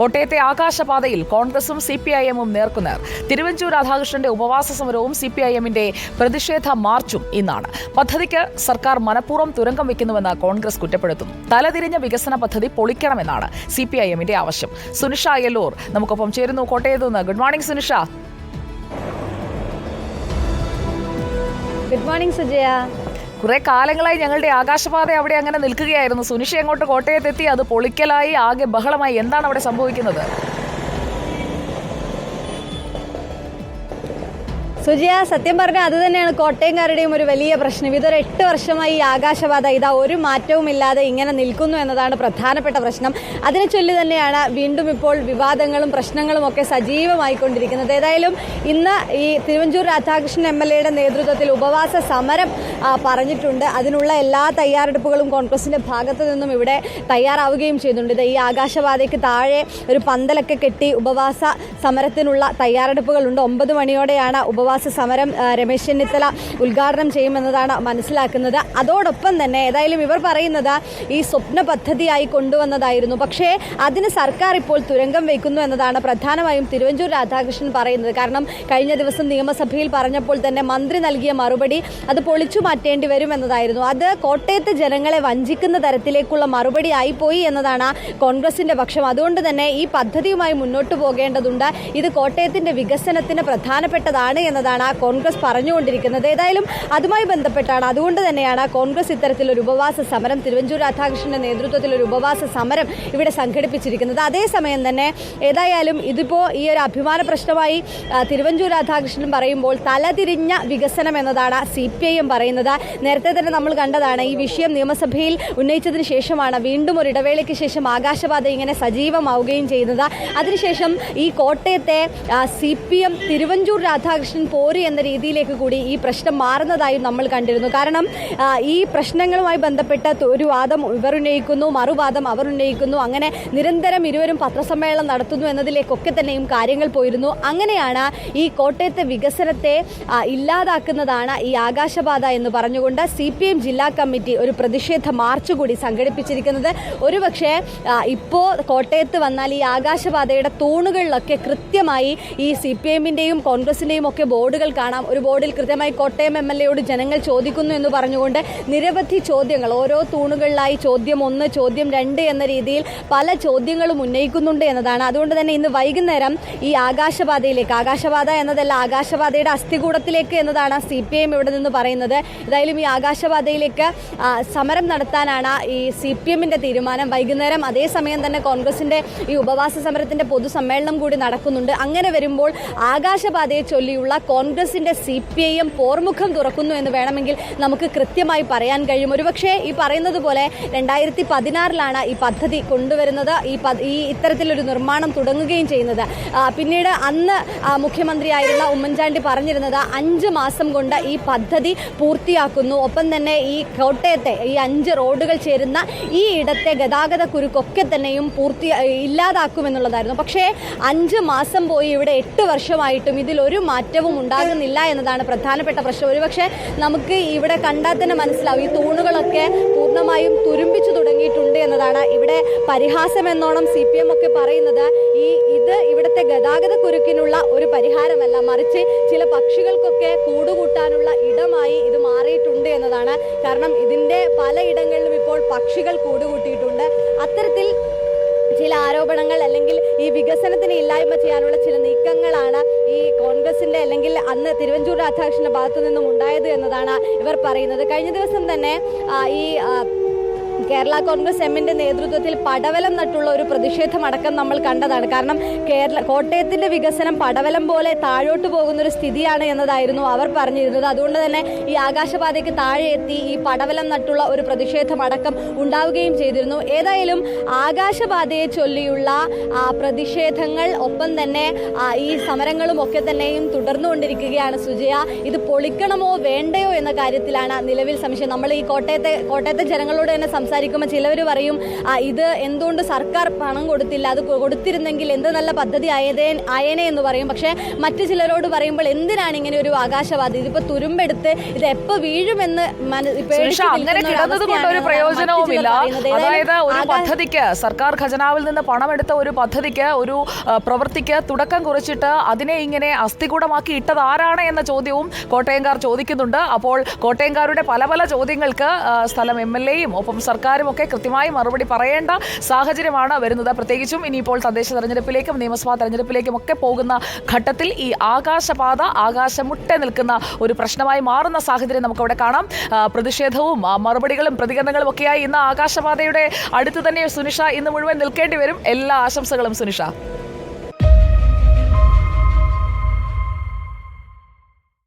കോട്ടയത്തെ ആകാശപാതയിൽ കോൺഗ്രസും C P I എമ്മും നേർക്കുനേർ. തിരുവഞ്ചൂർ രാധാകൃഷ്ണന്റെ ഉപവാസ സമരവും സി പി ഐ എമ്മിന്റെ പ്രതിഷേധ മാർച്ചും ഇന്നാണ്. പദ്ധതിക്ക് സർക്കാർ മനഃപൂർവം തുരങ്കം വെക്കുന്നുവെന്ന് കോൺഗ്രസ് കുറ്റപ്പെടുത്തുന്നു. തലതിരിഞ്ഞ വികസന പദ്ധതി പൊളിക്കണമെന്നാണ് സി പി ഐ എമ്മിന്റെ ആവശ്യം. സുനിഷ അയ്യല്ലൂർ നമുക്കൊപ്പം ചേരുന്നു. കോട്ടയത്ത് നിന്ന് good morning Sunisha. Good morning Sujaya. കുറെ കാലങ്ങളായി ഞങ്ങളുടെ ആകാശപാത അവിടെ അങ്ങനെ നിൽക്കുകയായിരുന്നു. സുനിഷ അങ്ങോട്ട് കോട്ടയത്തെത്തി അത് പൊളിക്കലായി ആകെ ബഹളമായി. എന്താണ് അവിടെ സംഭവിക്കുന്നത്? സുജയ സത്യം പറഞ്ഞാൽ അത് തന്നെയാണ് കോട്ടയംകാരുടെയും ഒരു വലിയ പ്രശ്നം. ഇതൊരു എട്ട് വർഷമായി ഈ ആകാശപാത ഇതാ ഒരു മാറ്റവും ഇല്ലാതെ ഇങ്ങനെ നിൽക്കുന്നു എന്നതാണ് പ്രധാനപ്പെട്ട പ്രശ്നം. അതിനെ ചൊല്ലി തന്നെയാണ് വീണ്ടും ഇപ്പോൾ വിവാദങ്ങളും പ്രശ്നങ്ങളും ഒക്കെ സജീവമായിക്കൊണ്ടിരിക്കുന്നത്. ഏതായാലും ഇന്ന് ഈ തിരുവഞ്ചൂർ രാധാകൃഷ്ണൻ എം എൽ എയുടെ നേതൃത്വത്തിൽ ഉപവാസ സമരം പറഞ്ഞിട്ടുണ്ട്. അതിനുള്ള എല്ലാ തയ്യാറെടുപ്പുകളും കോൺഗ്രസിന്റെ ഭാഗത്തു നിന്നും ഇവിടെ തയ്യാറാവുകയും ചെയ്യുന്നുണ്ട്. ഇത് ഈ ആകാശപാതയ്ക്ക് താഴെ ഒരു പന്തലൊക്കെ കെട്ടി ഉപവാസ സമരത്തിനുള്ള തയ്യാറെടുപ്പുകളുണ്ട്. ഒമ്പത് മണിയോടെയാണ് ഉപവാസ സമരം ആ, രമേശ് ചെന്നിത്തല ഉദ്ഘാടനം ചെയ്യുമെന്നതാണ് മനസ്സിലാക്കുന്നത്. അതോടൊപ്പം തന്നെ ഏതായാലും ഇവർ പറയുന്നത് ഈ സ്വപ്ന പദ്ധതിയായി കൊണ്ടുവന്നതായിരുന്നു. പക്ഷേ അതിന് സർക്കാർ ഇപ്പോൾ തുരങ്കം വയ്ക്കുന്നു എന്നതാണ് പ്രധാനമായും തിരുവഞ്ചൂർ രാധാകൃഷ്ണൻ പറയുന്നത്. കാരണം കഴിഞ്ഞ ദിവസം നിയമസഭയിൽ പറഞ്ഞപ്പോൾ തന്നെ മന്ത്രി നൽകിയ മറുപടി അത് പൊളിച്ചു മാറ്റേണ്ടി വരും എന്നതായിരുന്നു. അത് കോട്ടയത്തെ ജനങ്ങളെ വഞ്ചിക്കുന്ന തരത്തിലേക്കുള്ള മറുപടി ആയിപ്പോയി എന്നതാണ് കോൺഗ്രസിന്റെ പക്ഷം. അതുകൊണ്ട് തന്നെ ഈ പദ്ധതിയുമായി മുന്നോട്ട് പോകേണ്ടതുണ്ട്. ഇത് കോട്ടയത്തിന്റെ വികസനത്തിന് പ്രധാനപ്പെട്ടതാണ് എന്നതാണ് കോൺഗ്രസ് പറഞ്ഞുകൊണ്ടിരിക്കുന്നത്. ഏതായാലും അതുമായി ബന്ധപ്പെട്ടാണ്. അതുകൊണ്ട് തന്നെയാണ് കോൺഗ്രസ് ഇത്തരത്തിലൊരു ഉപവാസ സമരം തിരുവഞ്ചൂർ രാധാകൃഷ്ണന്റെ നേതൃത്വത്തിൽ ഒരു ഉപവാസ സമരം ഇവിടെ സംഘടിപ്പിച്ചിരിക്കുന്നത്. അതേസമയം തന്നെ ഏതായാലും ഇതിപ്പോൾ ഈ ഒരു അഭിമാന പ്രശ്നമായി തിരുവഞ്ചൂർ രാധാകൃഷ്ണൻ പറയുമ്പോൾ തലതിരിഞ്ഞ വികസനം എന്നതാണ് സി പി ഐ എം പറയുന്നത്. നേരത്തെ തന്നെ നമ്മൾ കണ്ടതാണ് ഈ വിഷയം നിയമസഭയിൽ ഉന്നയിച്ചതിന് ശേഷമാണ് വീണ്ടും ഒരു ഇടവേളയ്ക്ക് ശേഷം ആകാശപാത ഇങ്ങനെ സജീവമാവുകയും ചെയ്യുന്നത്. അതിനുശേഷം ഈ കോട്ടയത്തെ C P M Thiruvanchoor Radhakrishnan പോര് എന്ന രീതിയിലേക്ക് കൂടി ഈ പ്രശ്നം മാറുന്നതായും നമ്മൾ കണ്ടിരുന്നു. കാരണം ഈ പ്രശ്നങ്ങളുമായി ബന്ധപ്പെട്ട ഒരു വാദം ഇവർ ഉന്നയിക്കുന്നു മറുവാദം അവർ ഉന്നയിക്കുന്നു അങ്ങനെ നിരന്തരം ഇരുവരും പത്രസമ്മേളനം നടത്തുന്നു എന്നതിലേക്കൊക്കെ തന്നെയും കാര്യങ്ങൾ പോയിരുന്നു. അങ്ങനെയാണ് ഈ കോട്ടയത്തെ വികസനത്തെ ഇല്ലാതാക്കുന്നതാണ് ഈ ആകാശപാത എന്ന് പറഞ്ഞുകൊണ്ട് സി പി എം ജില്ലാ കമ്മിറ്റി ഒരു പ്രതിഷേധ മാർച്ച് കൂടി സംഘടിപ്പിച്ചിരിക്കുന്നത്. ഒരുപക്ഷെ ഇപ്പോൾ കോട്ടയത്ത് വന്നാൽ ഈ ആകാശപാതയുടെ തൂണുകളിലൊക്കെ കൃത്യമായി ഈ സി പി എമ്മിന്റെയും കോൺഗ്രസിന്റെയും ഒക്കെ ബോർഡുകൾ കാണാം. ഒരു ബോർഡിൽ കൃത്യമായി കോട്ടയം എം എൽ എയോട് ജനങ്ങൾ ചോദിക്കുന്നു എന്ന് പറഞ്ഞുകൊണ്ട് നിരവധി ചോദ്യങ്ങൾ. ഓരോ തൂണുകളിലായി ചോദ്യം ഒന്ന് ചോദ്യം രണ്ട് എന്ന രീതിയിൽ പല ചോദ്യങ്ങളും ഉന്നയിക്കുന്നുണ്ട് എന്നതാണ്. അതുകൊണ്ട് തന്നെ ഇന്ന് വൈകുന്നേരം ഈ ആകാശപാതയിലേക്ക് ആകാശപാത എന്നതല്ല ആകാശപാതയുടെ അസ്ഥികൂടത്തിലേക്ക് എന്നതാണ് സി പി എം ഇവിടെ നിന്ന് പറയുന്നത്. ഏതായാലും ഈ ആകാശപാതയിലേക്ക് സമരം നടത്താനാണ് ഈ സി പി എമ്മിന്റെ തീരുമാനം. വൈകുന്നേരം അതേസമയം തന്നെ കോൺഗ്രസിന്റെ ഈ ഉപവാസ സമരത്തിന്റെ പൊതുസമ്മേളനം കൂടി നടക്കുന്നുണ്ട്. അങ്ങനെ വരുമ്പോൾ ആകാശപാതയെ ചൊല്ലിയുള്ള കോൺഗ്രസിന്റെ സി പി ഐ എം പോർമുഖം തുറക്കുന്നു എന്ന് വേണമെങ്കിൽ നമുക്ക് കൃത്യമായി പറയാൻ കഴിയും. ഒരുപക്ഷെ ഈ പറയുന്നത് പോലെ രണ്ടായിരത്തി പതിനാറിലാണ് ഈ പദ്ധതി കൊണ്ടുവരുന്നത്. ഈ ഈ ഇത്തരത്തിലൊരു നിർമ്മാണം തുടങ്ങുകയും ചെയ്യുന്നത്. പിന്നീട് അന്ന് മുഖ്യമന്ത്രിയായിരുന്ന ഉമ്മൻചാണ്ടി പറഞ്ഞിരുന്നത് അഞ്ച് മാസം കൊണ്ട് ഈ പദ്ധതി പൂർത്തിയാക്കുന്നു. ഒപ്പം തന്നെ ഈ കോട്ടയത്തെ ഈ അഞ്ച് റോഡുകൾ ചേരുന്ന ഈ ഇടത്തെ ഗതാഗത കുരുക്കൊക്കെ തന്നെയും പൂർത്തി ഇല്ലാതാക്കുമെന്നുള്ളതായിരുന്നു. പക്ഷേ അഞ്ച് മാസം പോയി ഇവിടെ എട്ട് വർഷമായിട്ടും ഇതിൽ ഒരു മാറ്റവും ഉണ്ടാകുന്നില്ല എന്നതാണ് പ്രധാനപ്പെട്ട പ്രശ്നം. ഒരുപക്ഷെ നമുക്ക് ഇവിടെ കണ്ടാൽ തന്നെ മനസ്സിലാവും ഈ തൂണുകളൊക്കെ പൂർണമായും തുരുമ്പിച്ചു തുടങ്ങിയിട്ടുണ്ട് എന്നതാണ് ഇവിടെ പരിഹാസം എന്നോണം സി പി എം ഒക്കെ പറയുന്നത്. ഈ ഇത് ഇവിടുത്തെ ഗതാഗത കുരുക്കിനുള്ള ഒരു പരിഹാരമല്ല. മറിച്ച് ചില പക്ഷികൾക്കൊക്കെ കൂടുകൂട്ടാനുള്ള ഇടമായി ഇത് മാറിയിട്ടുണ്ട് എന്നതാണ്. കാരണം ഇതിന്റെ പലയിടങ്ങളിലും ഇപ്പോൾ പക്ഷികൾ കൂടുകൂട്ടിയിട്ടുണ്ട്. അത്തരത്തിൽ ചില ആരോപണങ്ങൾ അല്ലെങ്കിൽ ഈ വികസനത്തിന് ഇല്ലായ്മ ചെയ്യാനുള്ള ചില നീക്കങ്ങളാണ് കോൺഗ്രസിന്റെ അല്ലെങ്കിൽ അന്ന് തിരുവഞ്ചൂർ രാധാകൃഷ്ണന്റെ ഭാഗത്തു നിന്നും ഉണ്ടായത് എന്നതാണ് ഇവർ പറയുന്നത്. കഴിഞ്ഞ ദിവസം തന്നെ ഈ കേരള കോൺഗ്രസ് എമ്മിന്റെ നേതൃത്വത്തിൽ പടവലം നട്ടുള്ള ഒരു പ്രതിഷേധമടക്കം നമ്മൾ കണ്ടതാണ്. കാരണം കേരള കോട്ടയത്തിന്റെ വികസനം പടവലം പോലെ താഴോട്ട് പോകുന്ന ഒരു സ്ഥിതിയാണ് എന്നതായിരുന്നു അവർ പറഞ്ഞിരുന്നത്. അതുകൊണ്ട് തന്നെ ഈ ആകാശപാതയ്ക്ക് താഴെ എത്തി ഈ പടവലം നട്ടുള്ള ഒരു പ്രതിഷേധമടക്കം ഉണ്ടാവുകയും ചെയ്തിരുന്നു. ഏതായാലും ആകാശപാതയെ ചൊല്ലിയുള്ള പ്രതിഷേധങ്ങൾ ഒപ്പം തന്നെ ഈ സമരങ്ങളും ഒക്കെ തന്നെയും തുടർന്നുകൊണ്ടിരിക്കുകയാണ് സുജയ. ഇത് പൊളിക്കണമോ വേണ്ടയോ എന്ന കാര്യത്തിലാണ് നിലവിൽ സംശയം. നമ്മൾ ഈ കോട്ടയത്തെ കോട്ടയത്തെ ജനങ്ങളോട് തന്നെ സംസാരിച്ചു സംസാരിക്കുമ്പോൾ ചിലവർ പറയും ഇത് എന്തുകൊണ്ട് സർക്കാർ പണം കൊടുത്തില്ല? അത് കൊടുത്തിരുന്നെങ്കിൽ എന്ത് നല്ല പദ്ധതി ആയതേ ആയേനെ എന്ന് പറയും. പക്ഷേ മറ്റു ചിലരോട് പറയുമ്പോൾ എന്തിനാണ് ഇങ്ങനെ ഒരു ആകാശവാദി? ഇതിപ്പോ തുരുമ്പെടുത്ത് ഇത് എപ്പോ വീഴുമെന്ന് ഒരു പ്രയോജനവുമില്ല. അതായത് ഒരു പദ്ധതിക്ക് സർക്കാർ ഖജനാവിൽ നിന്ന് പണമെടുത്ത ഒരു പദ്ധതിക്ക് ഒരു പ്രവൃത്തിക്ക് തുടക്കം കുറിച്ചിട്ട് അതിനെ ഇങ്ങനെ അസ്ഥികൂടമാക്കി ഇട്ടത് ആരാണ് എന്ന ചോദ്യവും കോട്ടയംകാർ ചോദിക്കുന്നുണ്ട്. അപ്പോൾ കോട്ടയംകാരുടെ പല പല ചോദ്യങ്ങൾക്ക് സ്ഥലം എം എൽ എയും ഒപ്പം സർക്കാരും ഒക്കെ കൃത്യമായി മറുപടി പറയേണ്ട സാഹചര്യമാണ് വരുന്നത്. പ്രത്യേകിച്ചും ഇനിയിപ്പോൾ തദ്ദേശ തെരഞ്ഞെടുപ്പിലേക്കും നിയമസഭാ തെരഞ്ഞെടുപ്പിലേക്കും ഒക്കെ പോകുന്ന ഘട്ടത്തിൽ ഈ ആകാശപാത ആകാശമുട്ടെ നിൽക്കുന്ന ഒരു പ്രശ്നമായി മാറുന്ന സാഹചര്യം നമുക്കവിടെ കാണാം. പ്രതിഷേധവും മറുപടികളും പ്രതികരണങ്ങളും ഒക്കെയായി ഇന്ന് ആകാശപാതയുടെ അടുത്ത് തന്നെ സുനിഷ ഇന്ന് മുഴുവൻ നിൽക്കേണ്ടി വരും. എല്ലാ ആശംസകളും സുനിഷ.